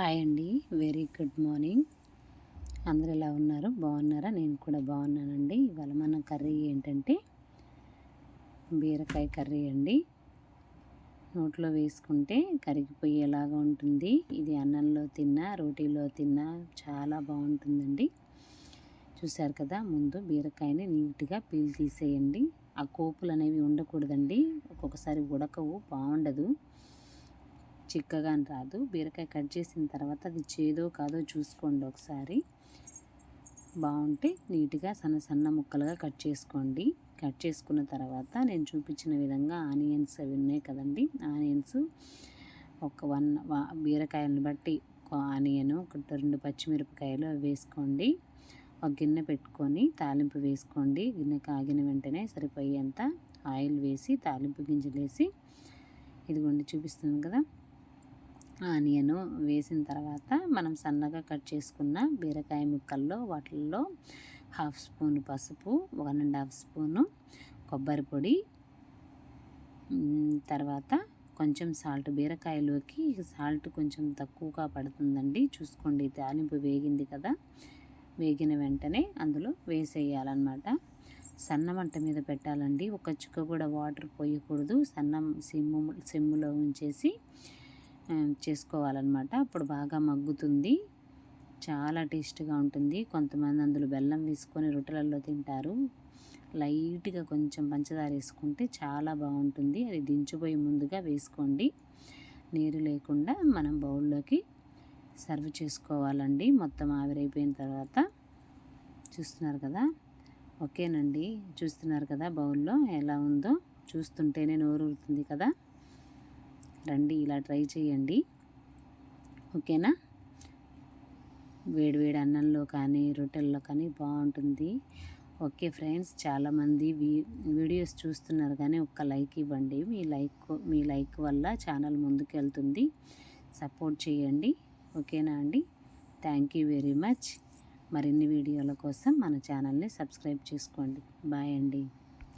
Hi అండి. Very good morning. అందరు ఎలా ఉన్నారు? బాగున్నారా? నేను కూడా బాగున్నానండి. ఇవాళ మన కర్రీ ఏంటంటే బీరకాయ కర్రీ అండి. నోట్లో వేసుకుంటే కరిగిపోయేలాగా ఉంటుంది. ఇది అన్నంలో తిన్నా రోటీలో తిన్నా చాలా బాగుంటుందండి. చూశారు కదా ముందు బీరకాయని నీట్గా పీల్ తీసేయండి. ఆ కోపులు అనేవి ఉండకూడదండి. ఒక్కొక్కసారి ఉడకవు బాగుండదు. చిక్కగా రాదు. బీరకాయ కట్ చేసిన తర్వాత అది చేదో కాదో చూసుకోండి ఒకసారి. బాగుంటే నీట్గా సన్న సన్న ముక్కలుగా కట్ చేసుకోండి. కట్ చేసుకున్న తర్వాత నేను చూపించిన విధంగా ఆనియన్స్ అవి ఉన్నాయి కదండి. ఆనియన్స్ ఒక వన్ బీరకాయలను బట్టి ఒక ఆనియన్ ఒక రెండు పచ్చిమిరపకాయలు అవి వేసుకోండి. ఒక గిన్నె పెట్టుకొని తాలింపు వేసుకోండి. గిన్నె కాగిన వెంటనే సరిపోయేంత ఆయిల్ వేసి తాలింపు గింజలు వేసి ఇదిగోండి చూపిస్తున్నాను కదా. ఆనియన్ వేసిన తర్వాత మనం సన్నగా కట్ చేసుకున్న బీరకాయ ముక్కల్లో వాటిల్లో హాఫ్ స్పూన్ పసుపు వన్ అండ్ హాఫ్ స్పూను కొబ్బరి పొడి తర్వాత కొంచెం సాల్ట్. బీరకాయలోకి సాల్ట్ కొంచెం తక్కువగా పడుతుందండి. చూసుకోండి తాలింపు వేగింది కదా. వేగిన వెంటనే అందులో వేసేయాలన్నమాట. సన్న మంట మీద పెట్టాలండి. ఒక చుక్క కూడా వాటర్ పోయకూడదు. సన్న సిమ్ము సిమ్ములో ఉంచేసి చేసుకోవాలన్నమాట. అప్పుడు బాగా మగ్గుతుంది. చాలా టేస్ట్గా ఉంటుంది. కొంతమంది అందులో బెల్లం వేసుకొని రొట్టెలలో తింటారు. లైట్గా కొంచెం పంచదార వేసుకుంటే చాలా బాగుంటుంది. అది దించిపోయి ముందుగా వేసుకోండి. నీరు లేకుండా మనం బౌల్లోకి సర్వ్ చేసుకోవాలండి. మొత్తం ఆవిరైపోయిన తర్వాత చూస్తున్నారు కదా? ఓకేనండి. చూస్తున్నారు కదా బౌల్లో ఎలా ఉందో? చూస్తుంటేనే నోరు ఊరుతుంది కదా? రండి ఇలా ట్రై చేయండి. ఓకేనా? వేడివేడి అన్నంలో కానీ రొట్టెల్లో కానీ బాగుంటుంది. ఓకే ఫ్రెండ్స్ చాలామంది వీ వీడియోస్ చూస్తున్నారు కానీ ఒక్క లైక్ ఇవ్వండి. మీ లైక్ మీ లైక్ వల్ల ఛానల్ ముందుకు వెళ్తుంది సపోర్ట్ చేయండి. ఓకేనా అండి? Thank you very much. మరిన్ని వీడియోల కోసం మన ఛానల్ని సబ్స్క్రైబ్ చేసుకోండి. బాయ్ అండి.